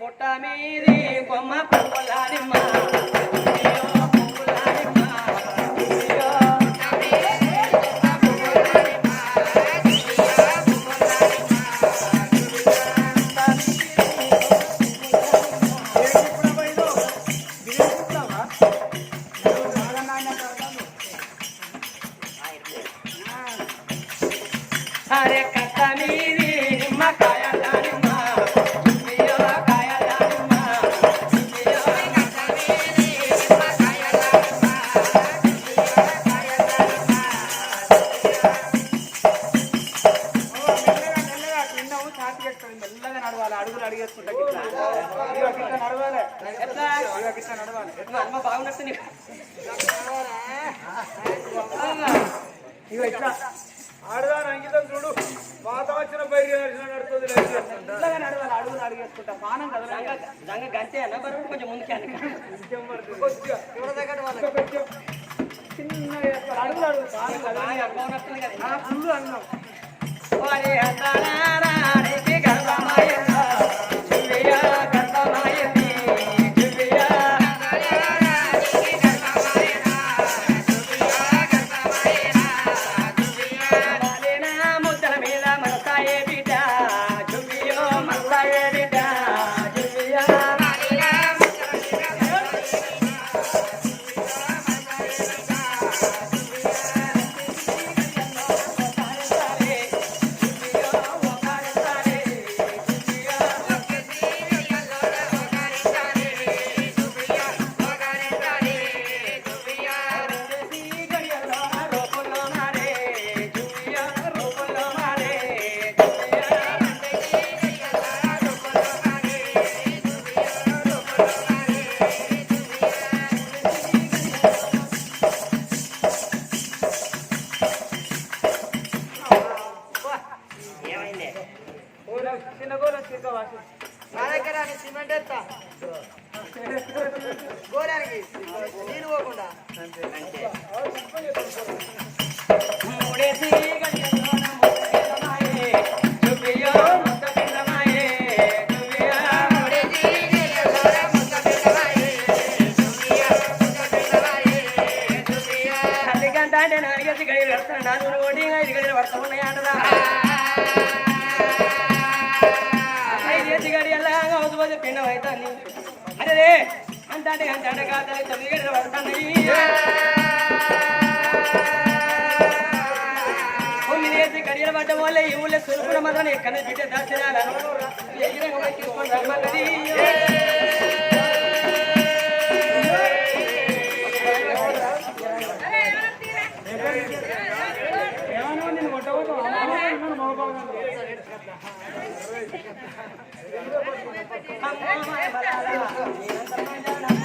పొట్ట మీది కొమ్మ పువ్వులానిమ్మ. ఆడదాని అంకితం చూడు. పాత వచ్చిన పైకి నడుతుంది నడవాలి. అడుగులు అడిగేసుకుంటా. పానం కదా గంటే అన్న కొంచెం ముందుకే అరే అంటే అంత అంటే కాదు తొమ్మిది గడియలు పడుతున్నాయి తొమ్మిది వేసి గడియలు ఈ ఊళ్ళో మాత్రం ఎక్కడ బిడ్డ దాచినారా తీసుకొని రమ్మన్నది దూరవారం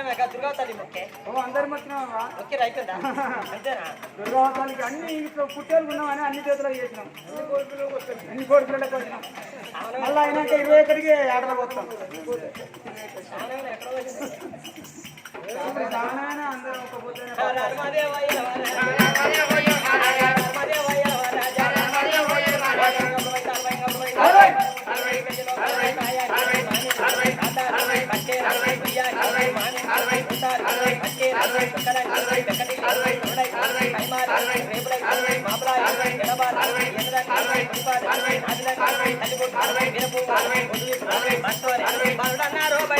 మొక్కే. ఓ అందరి మర్చినావా ఓకే అయిపోయిందా అంతేనా? అన్ని ఇంట్లో పుట్టేలు ఉన్నామని అన్ని చేతులు చేసినాం. అన్ని కోరికలకు వచ్చినాం. మళ్ళీ అయినాక ఇరవై ఒకటికి ఆటలకు వస్తాం. ఆనందం ఎక్కడ వచ్చింది? దానాయన అందరం ఒక పొద్దున ಕಾಲ್ವೆ ಕಾಲ್ವೆ ಕಾಲ್ವೆ ಕಾಲ್ವೆ ಕಾಲ್ವೆ ಕಾಲ್ವೆ ಕಾಲ್ವೆ ಕಾಲ್ವೆ ಕಾಲ್ವೆ ಕಾಲ್ವೆ ಕಾಲ್ವೆ ಕಾಲ್ವೆ ಕಾಲ್ವೆ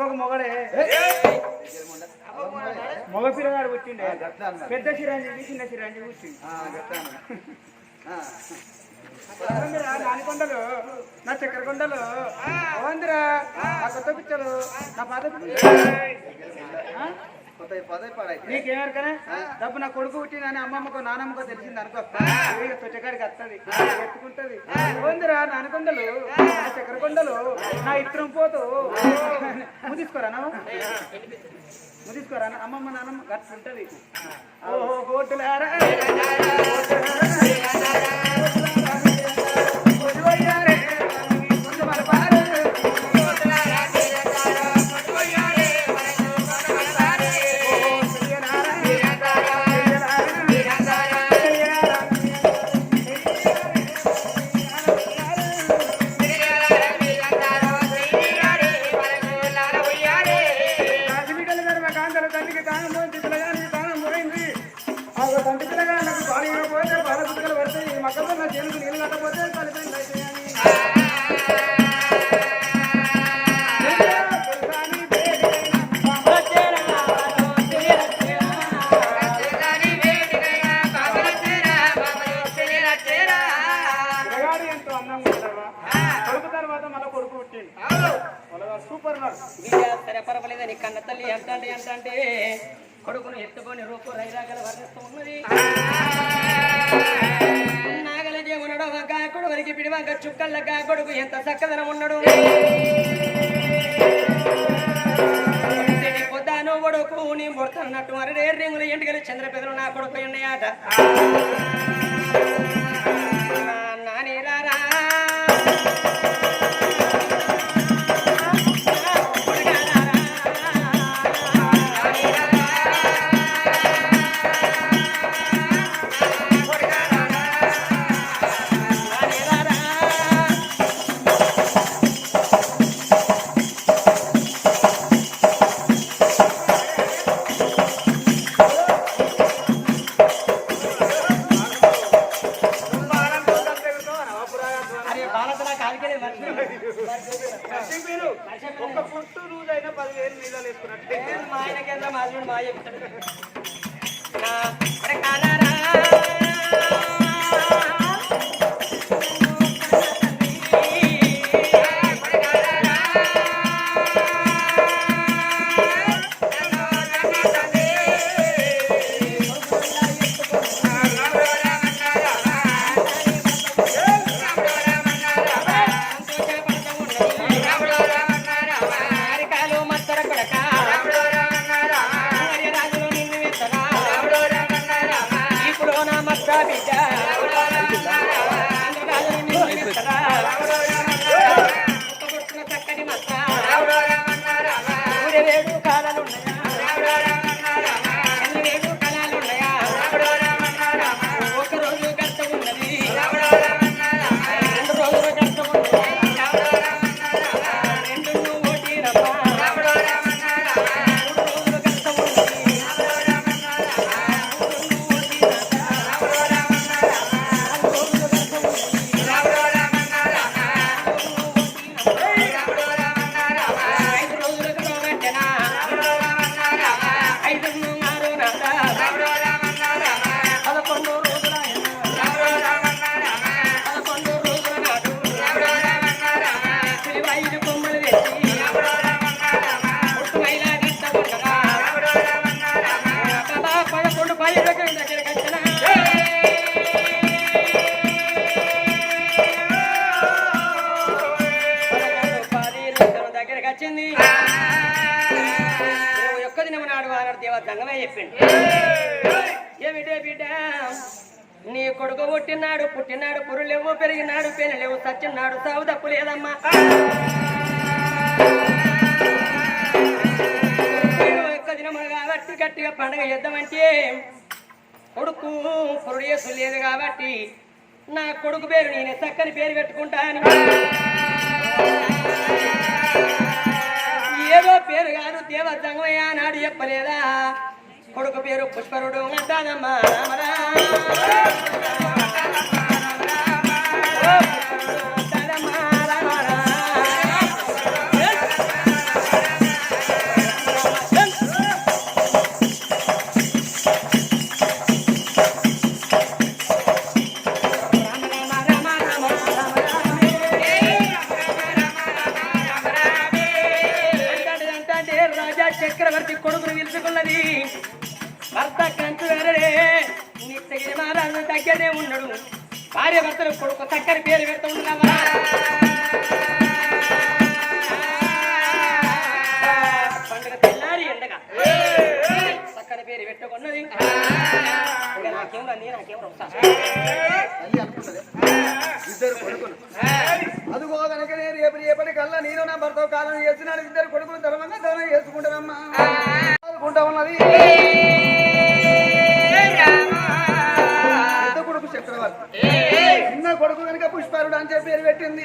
అవ్వకు మొగడే. మగ పిల్లగాడు పుట్టిండే. పెద్ద చిరంజీవి చిన్న చిరంజీవి పుట్టింది నానికొండలు నా చక్కెర కొండలు అవందిరా నా కొత్త పిచ్చలు. నా పాత నీకేమరకనే డబ్బు నా కొడుకు పుట్టిందని అమ్మమ్మకో నానమ్మకో తెలిసింది అనుకో. ఇక తొచ్చకాడికి వస్తుంది ఎత్తుకుంటది అవందిరా నానికొండలు నా చక్కెర కొండలు నా ఇత్తరం పోతూ. ముదిసుకోరా నువ్వు ముదిసుకోరా అమ్మమ్మ నానమ్మ గట్టు ఉంటది ఓహో గోటులారా ఎత్తుకొని రూపు రైరాగల వర్ణిస్తూ ఉన్నది. నాగల దేవునడు ఒక వరికి పిడివాక చుక్కల్లగా కాకుడుకు ఎంత చక్కదనం ఉన్నాడు? సిడి పొద్దాను కొడుకు నీ ముడతన్నట్టు అరడే రింగులు ఎండుగలు చంద్రపెదలు నా కొడుకు ఉన్నాయట పెనలేవు సావు తప్పు లేదమ్మా ఒక్క దినములు కాబట్టి గట్టిగా పండగ చేద్దామంటే కొడుకు పురుడేసు లేదు కాబట్టి నా కొడుకు పేరు నేను చక్కని పేరు పెట్టుకుంటాను. ఏదో పేరు కాదు దేవతంగమయ్య నాడు చెప్పలేదా? కొడుకు పేరు పుష్పరుడు అంటాదమ్మా చక్రవర్తి కొడుకును పిలుచుకున్నది భర్త కంచు వేరడే. నిత్యగిరి మహారాజు దగ్గరే ఉన్నాడు. భార్యభర్తలు కొడుకు చక్కని పేరు పెడుతూ ఉన్నావా పండుగ తెల్లారి ఎండగా. చక్కని పేరు పెట్టుకున్నది నాకేం రా, నాకేం ఇద్దరు కొడుకులు. అదిగో కనుక నేను రేపు రేపటి కల్లా నేను నా భర్త కాలం చేసిన ఇద్దరు కొడుకులు ధర్మంగా ధర్మం చేసుకుంటానమ్మా. అనుకుంటా ఉన్నది. చిన్న కొడుకు కనుక పుష్పారుడు అని చెప్పి పేరు పెట్టింది.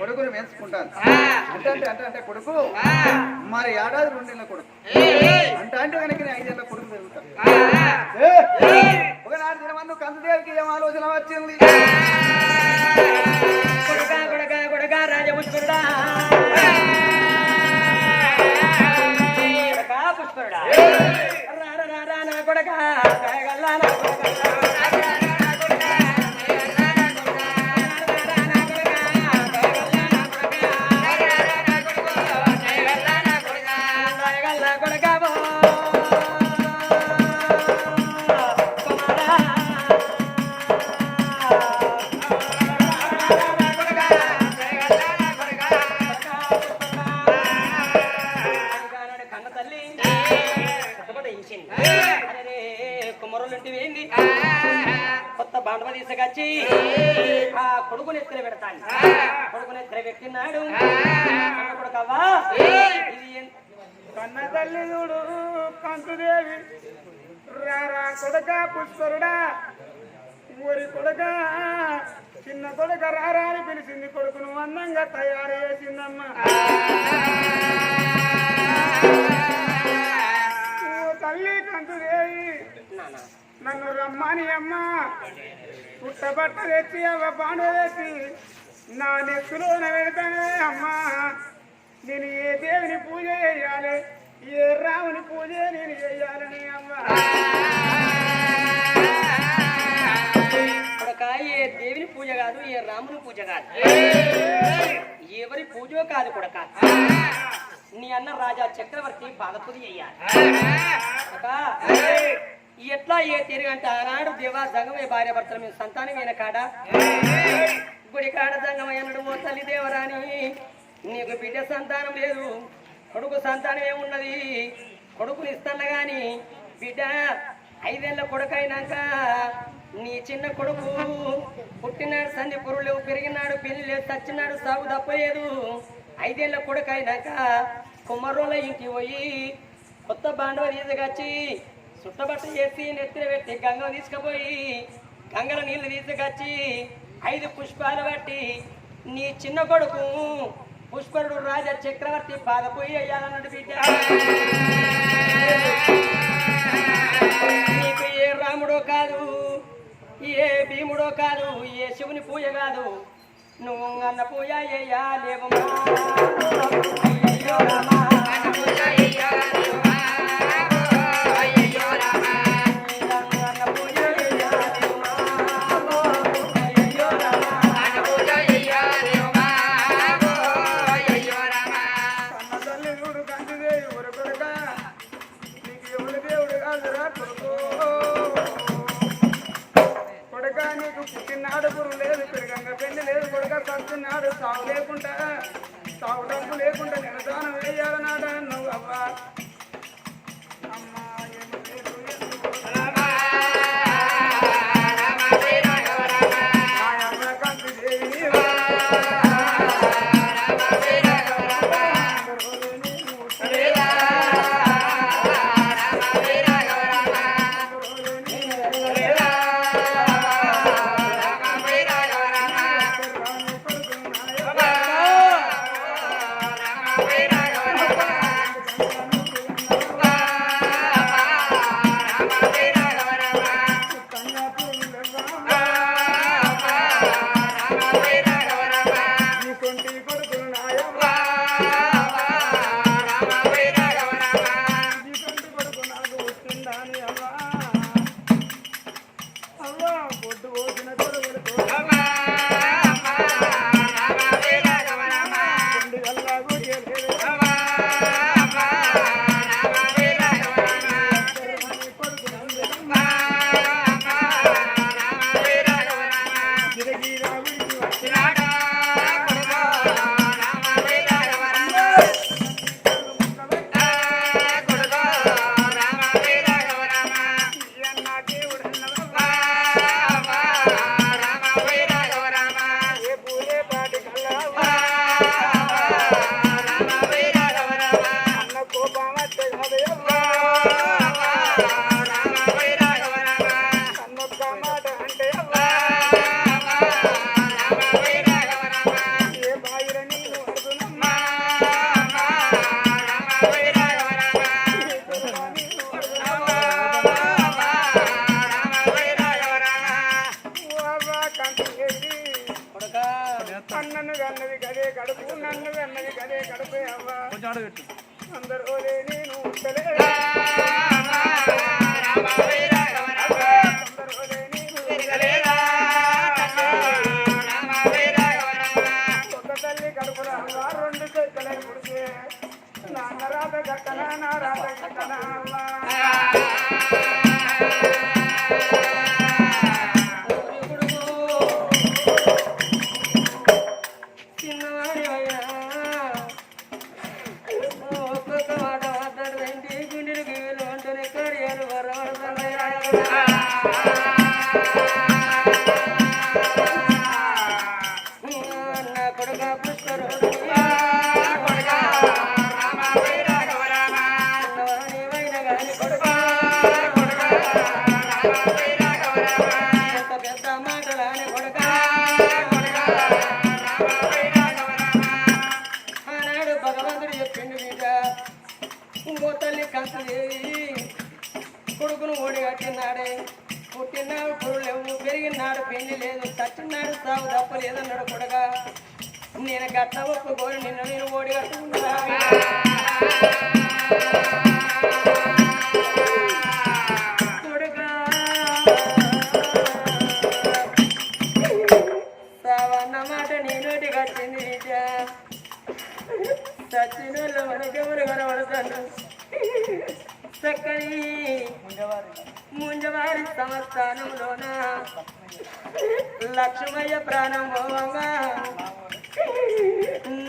కొడుకుని రోజులాగా పెంచుకుంటాను అంటే అంటే అంటే అంటే కొడుకు మరి ఏడాది రెండేళ్ళ కొడుకు. అంటే అంటే కనుక నేను ఐదేళ్ళ కొడుకు పెరుగుతాను. ఒకనాడు దినమందు కందుదేవికి ఏం ఆలోచన వచ్చింది? కొడుకా కొడుకా కొడుకా రాజపుష్కరుడా కొడక కాయగల్లా నా పుష్కరుడా. ఊరి కొడుక చిన్న కొడుక రారా అని పిలిచింది కొడుకును అందంగా తయారు చేసిందమ్మా. తల్లి కంటుదేవి నన్ను రమ్మని అమ్మ. పుట్టబట్ట తెచ్చి అవ పాండ తెచ్చి నా నెత్తులోన పెడతానే అమ్మా. నేను ఏ దేవుని పూజ చేయాలి? ఏ రాముని పూజ నేను చేయాలని అమ్మ. ఏ దేవిని పూజ కాదు ఏ రాముని పూజ కాదు. ఎవరి పూజో కాదు కొడక. నీ అన్న రాజా చక్రవర్తి బాధపుది అయ్యాలి ఎట్లా ఏ తిరిగంటే ఆనాడు దేవా జంగమయ్య భార్య భర్తల మీద సంతానమైన కాడ గుడి కాడ జంగమయ్యనుడు ఓ తల్లి దేవరాని నీకు బిడ్డ సంతానం లేదు కొడుకు సంతానం ఏమున్నది? కొడుకుని ఇస్తాను కానీ బిడ్డ ఐదేళ్ళ కొడుకు అయినాక నీ చిన్న కొడుకు పుట్టినాడు సంధి పురులు పెరిగినాడు పెళ్ళి లేదు చచ్చినాడు సాగు తప్పలేదు. ఐదేళ్ళ కొడుకు అయినాక కుమ్మరోళ్ళ ఇంటికి పోయి కొత్త బాండవ తీసుకొచ్చి చుట్టబట్ట చేసి నెత్తిన పెట్టి గంగ తీసుకుపోయి గంగల నీళ్ళు తీసుకొచ్చి ఐదు పుష్పాలు బట్టి నీ చిన్న కొడుకు పుష్పరుడు రాజా చక్రవర్తి బాధపోయి అయ్యాలన్నాడు బిడ్డ. నీకు ఏ రాముడో కాదు. ఏ భీముడో కాదు ఏ శివుని పూజ కాదు నువ్వు అన్న పూజ చేయాలేవమ్మా అయ్యయ్యో రామా. అన్న అందరూ నేను Porga, స్థానంలోన లక్ష్మయ్య ప్రాణం పోవమ్మా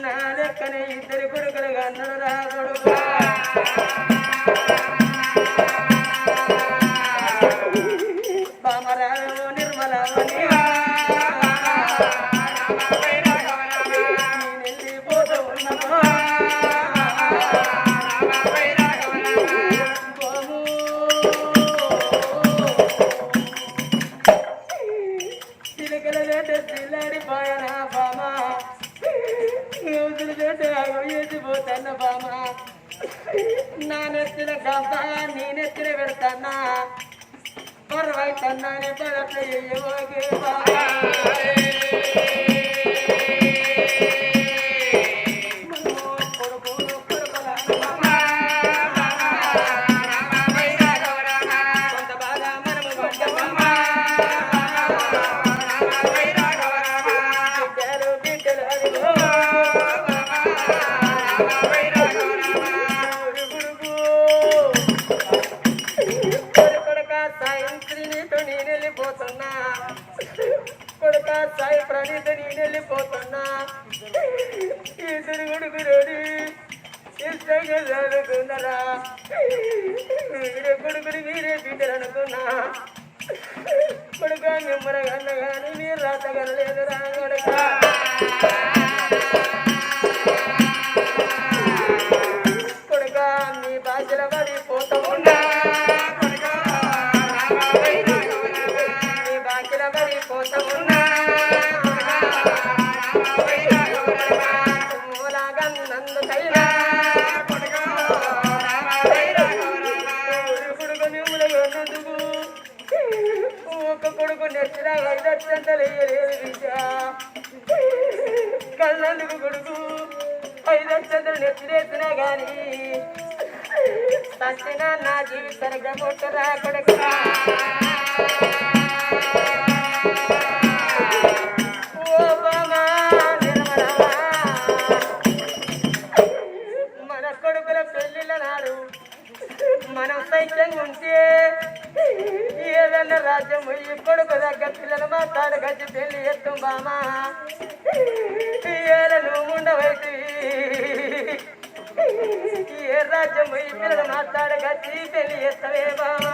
నా లెక్కనే ఇద్దరు కొడుకులు అందరూ గడబడిపోతున్నా. మూలగన్నందుకైనా ఒక కొడుకు నెచ్చిన వైదచ్చంతలేయలేదు విద్యా కళ్ళందుకు కొడుకు వైదచ్చంతలు నెచ్చిరేసినా కానీ సత్యన నా జీవితానికి కొట్టు రా కొడుకు. మనం సైక్యంగా ఉంటే ఏదన్న రాజ్యం ఈ కొడుకు దగ్గర పిల్లలు మా తాడు గచ్చి పెళ్ళి ఎత్తు బామా. ఏలను ఉండవైతే. ఏ రాజ్యం ఈ పిల్లలు మా తాడు గచ్చి పెళ్ళి ఎత్తవే బామా.